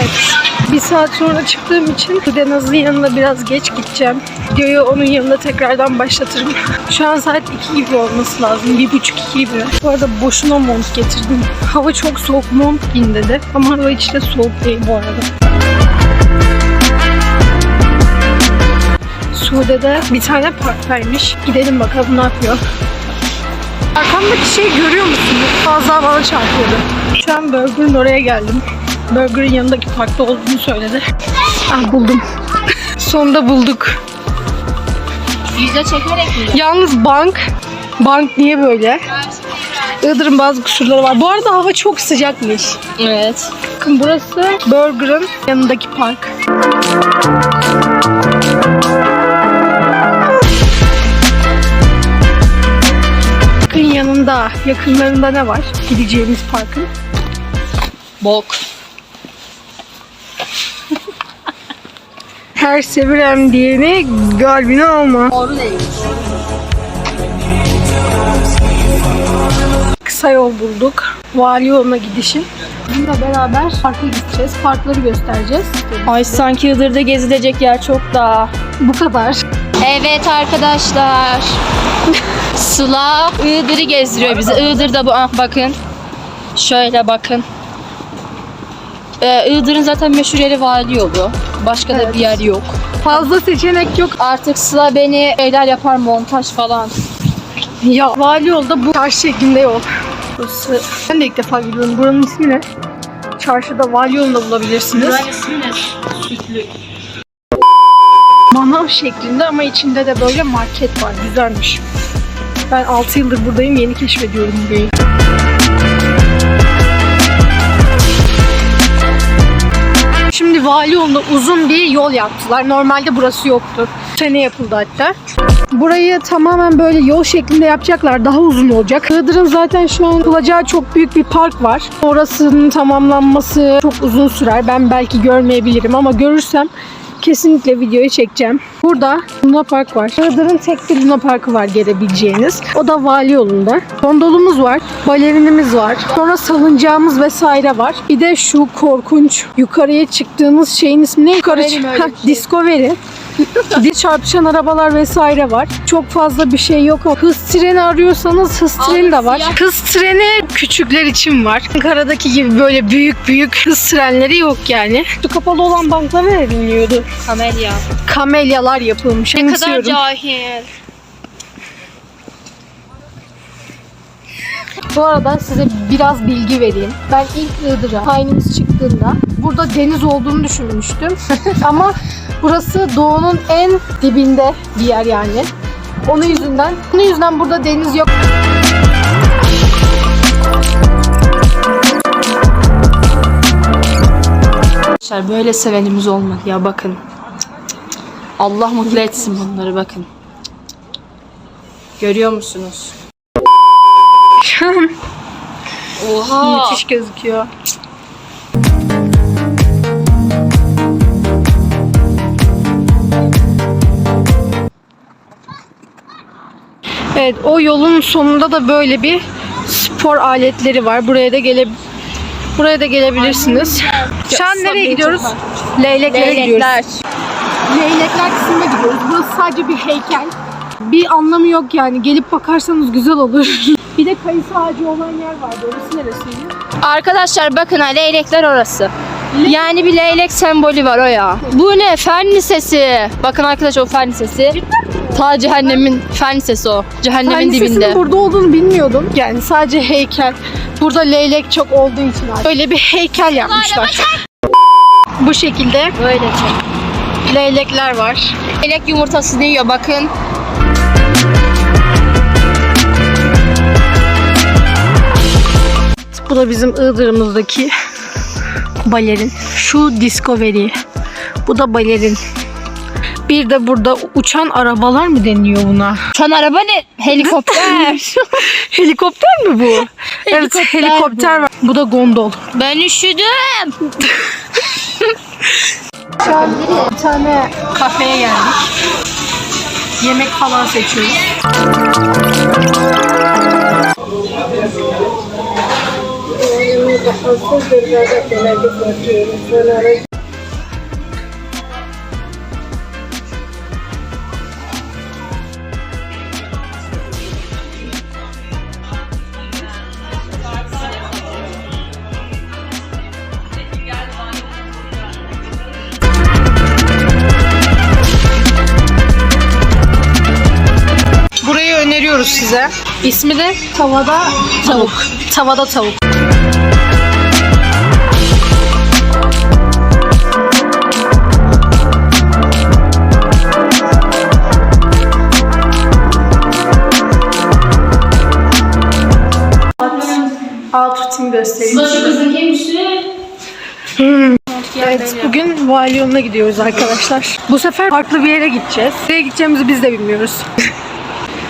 Evet. Bir saat sonra çıktığım için Denaz'ın yanına biraz geç gideceğim. Videoyu onun yanında tekrardan başlatırım. Şu an saat 2 gibi olması lazım. 1.30-2 gibi. Bu arada boşuna mont getirdim. Hava çok soğuk mont giyin dedi. Ama hava hiç de soğuk değil bu arada. Suude'de bir tane park vermiş. Gidelim bakalım ne yapıyor. Arkamdaki şeyi görüyor musunuz? Fazla bana çarpıyordu. Şu an Burger'ın oraya geldim. Burger'ın yanındaki parkta olduğunu söyledi. Ah buldum. Sonunda bulduk. Yüzde çekerek mi? Yalnız bank, bank niye böyle? Iğdır'ın bazı kusurları var. Bu arada hava çok sıcakmış. Evet. Bakın burası Burger'ın yanındaki park. Parkın yanında, yakınlarında ne var? Gideceğimiz parkın. Bok. Her sevirem diyeni kalbine alma. Doğru değil. Kısa yol bulduk. Vali yoluna gidişin. Bununla beraber parka gideceğiz. Parkları göstereceğiz. Ay sanki Iğdır'da gezilecek yer çok da. Bu kadar. Evet arkadaşlar. Sıla Iğdır'ı gezdiriyor bizi. Iğdır'da bu. Ah bakın. Şöyle bakın. Ee, Iğdır'ın zaten meşhur yeri vali yolu. Başka da Evet. bir yer yok. Fazla seçenek yok. Artık Sıla beni şeyler yapar montaj falan. Ya vali yolda bu çarşı şeklinde yol. Burası. Ben de ilk defa biliyorum. Buranın ismi ne? Çarşıda vali yolunda bulabilirsiniz. Manav şeklinde ama içinde de böyle market var. Güzelmiş. Ben 6 yıldır buradayım. Yeni keşfediyorum burayı. Şimdi vali yolunda uzun bir yol yaptılar. Normalde burası yoktu. Sene yapıldı hatta. Burayı tamamen böyle yol şeklinde yapacaklar. Daha uzun olacak. Iğdır'ın zaten şu an yapılacağı çok büyük bir park var. Orasının tamamlanması çok uzun sürer. Ben belki görmeyebilirim ama görürsem kesinlikle videoyu çekeceğim. Burada Luna Park var. Iğdır'ın tek bir Luna Parkı var gelebileceğiniz. O da Vali yolunda. Gondolumuz var. Balerinimiz var. Sonra salıncağımız vesaire var. Bir de şu korkunç yukarıya çıktığımız şeyin ismi ne? Yukarı Heh, şey? Discovery. Diz çarpışan arabalar vesaire var. Çok fazla bir şey yok. Hız treni arıyorsanız hız treni de var. Hız treni küçükler için var. Ankara'daki gibi böyle büyük büyük hız trenleri yok yani. Şu kapalı olan banklara ne deniliyordu? Kamelya. Kamelyalar yapılmış. Ne kadar cahil. Bu arada size biraz bilgi vereyim. Ben ilk Iğdır'a tayinimiz çıktığında burada deniz olduğunu düşünmüştüm. Ama burası doğunun en dibinde bir yer yani. Onun yüzünden, onun yüzden burada deniz yok. Arkadaşlar böyle sevenimiz olmadı ya bakın. Allah mutlu etsin bunları bakın. Görüyor musunuz? Oha. Müthiş gözüküyor. Evet, o yolun sonunda da böyle bir spor aletleri var. Buraya da gele Buraya da gelebilirsiniz. Şu an nereye gidiyoruz? Leyleklere gidiyoruz. Leylekler. Leylekler kısmına gidiyoruz. Burası sadece bir heykel. Bir anlamı yok yani. Gelip bakarsanız güzel olur. bir de kayısı ağacı olan yer vardı. Orası neresiydi? Arkadaşlar bakın ha leylekler orası. Yani bir leylek sembolü var o ya. Bu ne? Fen lisesi. Bakın arkadaşlar o fen lisesi. Ta cehennemin fen lisesi o. Cehennemin Fen Lisesi'nin dibinde. burada olduğunu bilmiyordum. Yani sadece heykel. Burada leylek çok olduğu için artık. Öyle bir heykel yapmışlar. Bu şekilde Böyle çok. leylekler var. Leylek yumurtasını yiyor bakın. Bu da bizim Iğdır'ımızdaki balerin. Şu Discovery. Bu da balerin. Bir de burada uçan arabalar mı deniyor buna? Uçan araba ne? Helikopter. Helikopter mi bu? evet Helikopter helikopter var. Bu da gondol. ben üşüdüm. Şu an bir tane kafeye geldik. Yemek falan seçiyoruz. Size. İsmi de Tavada Tavuk. Tavada Tavuk. Alt rutin göstereyim. Başı kızın kimisi. Evet, bugün vali yoluna gidiyoruz arkadaşlar. Bu sefer farklı bir yere gideceğiz. Nereye gideceğimizi biz de bilmiyoruz.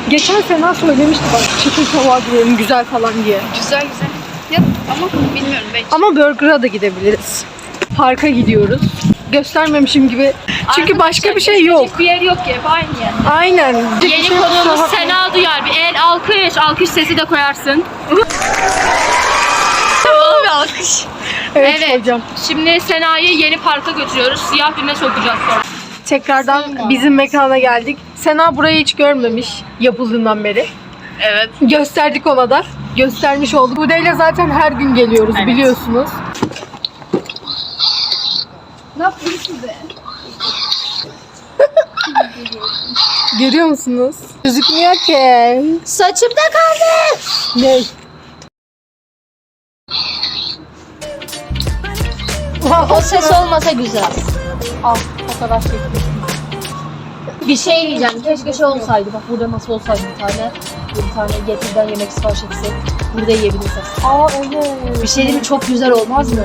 Geçen sene söylemişti bak çiğ tava gidelim güzel falan diye. Güzel güzel. Yap ama bilmiyorum belki. Ama Burger'a da gidebiliriz. Parka gidiyoruz. Göstermemişim gibi. Çünkü başka bir şey yok. Bir yer yok ki hep aynı yer. Aynen. Yeni konuğumuz Sena Duyar. Bir el alkış. Alkış sesi de koyarsın. Tamam bir alkış. Evet, Evet. hocam. Şimdi Sena'yı yeni parka götürüyoruz. Siyah düğme sokacağız sonra. Tekrardan bizim mekana geldik. Sena burayı hiç görmemiş yapıldığından beri. Evet. Gösterdik ona da. Göstermiş olduk. Bu ile zaten her gün geliyoruz Evet. biliyorsunuz. Ne yapıyorsun be? Görüyor musunuz? Gözükmüyor ki. Saçımda kaldı. Ne? O ses olmasa güzel. Al fotoğraf çektim. Bir şey diyeceğim. Keşke şey olsaydı. Bak burada masa olsaydı bir tane. Bir tane getirden yemek sipariş etsek. Burada yiyebilirsek. Aa evet. Bir şey değil mi? Çok güzel olmaz mı?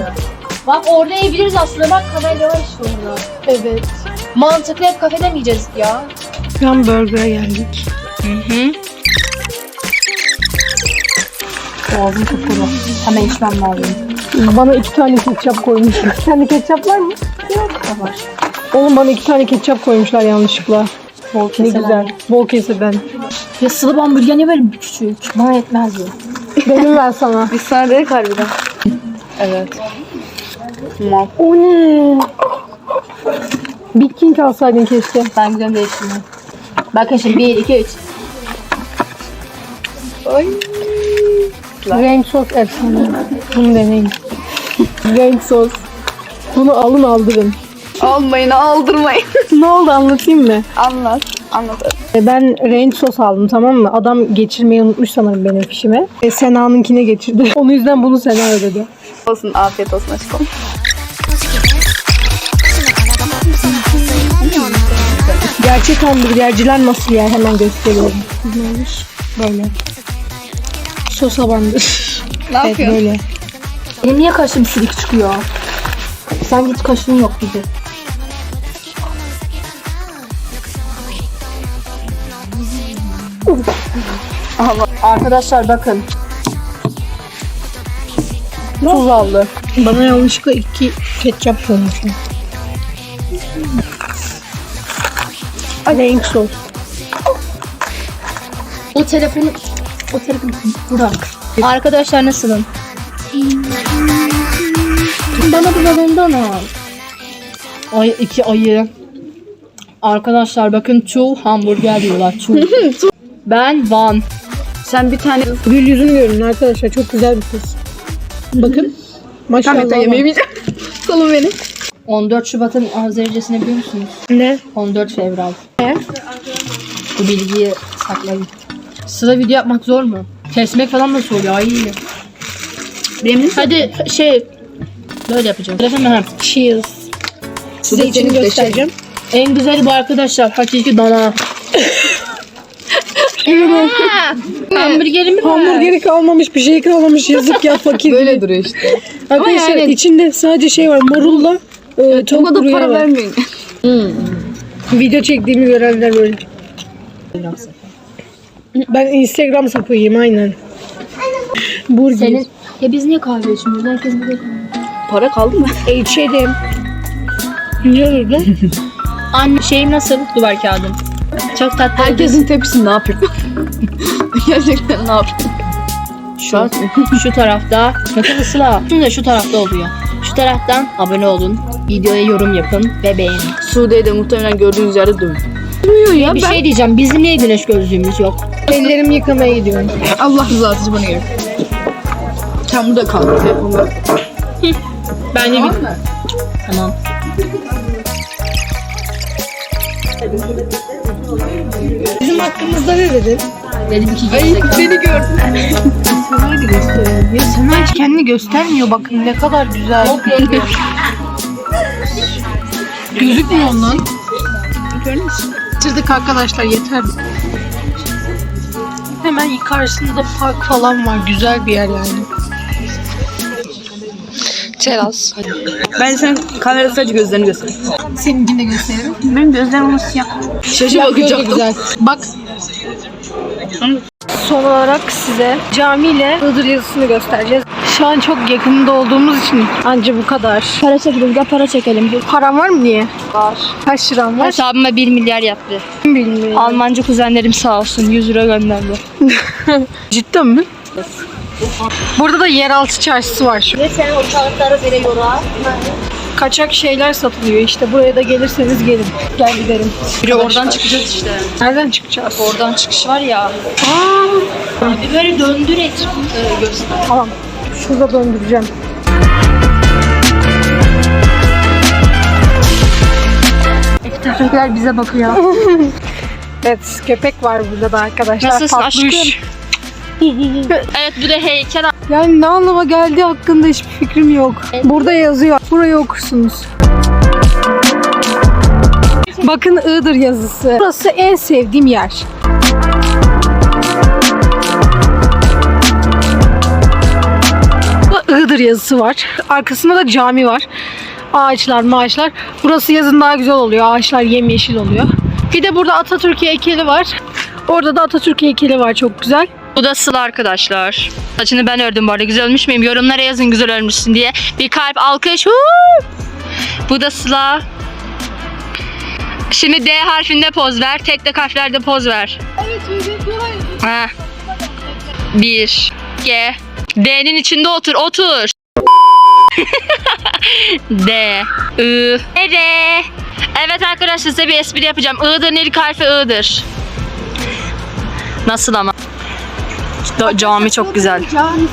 Bak orada yiyebiliriz aslında. Bak kamerayla var işte orada. Evet. Mantıklı hep kafede mi yiyeceğiz ya? Şu an burger'a geldik. Hı hı. Boğazım çok kuru. Hemen içmem lazım. Bana iki tane ketçap koymuşlar. Bir tane ketçap var mı? Var. Oğlum bana iki tane ketçap koymuşlar yanlışlıkla. Bol Ne güzel. Bol keseden. Ya sıvı hamburger niye böyle küçük? Bana yetmez bu. Benim ver sana. Biz sana dedik harbiden. Evet. Mal. O ne? Big King alsaydın keşke. Ben gidiyorum değiştirmeye. Bakın şimdi 1, 2, 3. Ay. Renk sos efsane. Bunu deneyin. Renk sos. Bunu alın aldırın. Almayın aldırmayın. ne oldu anlatayım mı? Anlat. Anlat. E, Ben range sos aldım tamam mı? Adam geçirmeyi unutmuş sanırım benim fişime. E, Sena'nınkine geçirdi. Onun yüzden bunu Sena ödedi. Olsun afiyet olsun aşkım. Gerçek hamburgerciler nasıl yer hemen gösteriyorum. Neymiş? Böyle. Sosa bandır. Ne evet yapıyorsun? böyle. Benim niye kaşım silik çıkıyor? Sen hiç kaşın yok gibi. Allah. Arkadaşlar bakın. Tuz aldı. Bana yanlışlıkla iki ketçap koymuşum. Renk sos. O telefonu o telefonu bırak. Arkadaşlar nasılım? Bana bir balondan al. Ay iki ayı. Arkadaşlar bakın two hamburger diyorlar. Two. ben Van. Sen bir tane Gül yüzünü görün arkadaşlar. Çok güzel bir kız. Bakın. Maşallah. Tam yemeyeceğim. Kolum benim. 14 Şubat'ın arz derecesini biliyor musunuz? Ne? 14 Fevral. Ne? Bu bilgiyi saklayın. Sıra video yapmak zor mu? Kesmek falan da soruyor. Ay. Benim Hadi şey böyle yapacağım. Telefonu hem. Cheers. Size içini göstereceğim. En güzeli bu arkadaşlar. Hakiki dana. Hamburgerimi ver. Hamburgeri kalmamış, bir şey kalmamış. Yazık ya fakir. Böyle duruyor işte. Arkadaşlar yani- içinde sadece şey var. Morulla e, O tavuk kadar buraya para var. vermeyin. Video çektiğimi görenler böyle. Ben Instagram sapıyım aynen. Burger. Senin ya biz niye kahve içmiyoruz? Herkes burada. Para kaldı mı? İçerim. Ne oldu? Anne şeyim nasıl? Duvar kağıdım. Çok tatlı. Herkesin tepkisi ne yapıyor? Gerçekten ne yapıyor? Şu, şu tarafta. Bakın Sıla. Şimdi de şu tarafta oluyor. Şu taraftan abone olun. Videoya yorum yapın ve beğenin. Suudi'de muhtemelen gördüğünüz yerde dön. Bir şey diyeceğim. Bizim niye güneş gözlüğümüz yok? Ellerimi yıkamaya gidiyorum. Allah rızası için bana gel. Sen burada kal. Telefonda. Bence bir... Tamam. Bizim hakkımızda ne dedin? Dedim ki gelecek. Seni gördüm. Hadi gösterelim. Ya Sena hiç kendini göstermiyor bakın ne kadar güzel. Gözükmüyor ondan. Bitirdik arkadaşlar yeter. Hemen karşısında park falan var. Güzel bir yer yani. Teras. Ben sen kamera sadece gözlerini göster. Seninkini de gösterelim. Benim gözlerim nasıl siyah? Şaşı bakacaktım. güzel. Bak. Son olarak size cami ile Iğdır yazısını göstereceğiz. Şu an çok yakınında olduğumuz için anca bu kadar. Para çekelim. Gel para çekelim. Param var mı niye? Var. Kaç liram var? Hesabıma 1 milyar yattı. Bilmiyorum. Almancı kuzenlerim sağ olsun 100 lira gönderdi. Cidden mi? Burada da yeraltı çarşısı var şu. Ve sen o kağıtları veriyorlar. Kaçak şeyler satılıyor işte. Buraya da gelirseniz gelin. Gel gidelim. Bir de oradan çıkacağız işte. Nereden çıkacağız? Oradan çıkış var ya. Aa, Bir böyle döndür etrafı göster. tamam. Şurada döndüreceğim. Köpekler bize bakıyor. Evet köpek var burada da arkadaşlar. Nasılsın Tatlış. aşkım? evet bu da heykel. Yani ne anlama geldiği hakkında hiçbir fikrim yok. Burada yazıyor. Burayı okursunuz. Bakın Iğdır yazısı. Burası en sevdiğim yer. Iğdır yazısı var. Arkasında da cami var. Ağaçlar, maaşlar. Burası yazın daha güzel oluyor. Ağaçlar yemyeşil oluyor. Bir de burada Atatürk heykeli var. Orada da Atatürk heykeli var çok güzel. Bu da Sıla arkadaşlar. Saçını ben ördüm bu arada. Güzel olmuş muyum? Yorumlara yazın güzel örmüşsün diye. Bir kalp alkış. Huu! Bu da Sıla. Şimdi D harfinde poz ver. Tek tek harflerde poz ver. Ha. Bir. G. D'nin içinde otur. Otur. D. I. R. Evet arkadaşlar size bir espri yapacağım. I'dır ilk harfi I'dır. Nasıl ama? Da- Cami çok güzel. Camisi.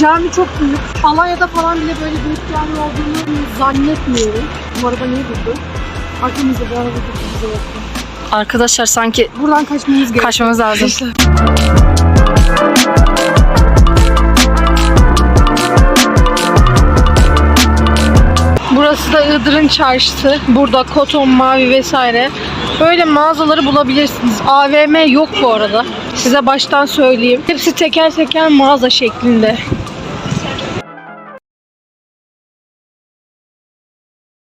Cami çok büyük. Alanya'da falan bile böyle büyük cami olduğunu zannetmiyorum. Bu araba niye durdu? Arkamızda bir araba durdu bize bakıyor. Arkadaşlar sanki Buradan kaçmamız gerekiyor. kaçmamız lazım. Burası da Iğdır'ın çarşısı. Burada koton, mavi vesaire. Böyle mağazaları bulabilirsiniz. AVM yok bu arada. Size baştan söyleyeyim. Hepsi teker teker mağaza şeklinde.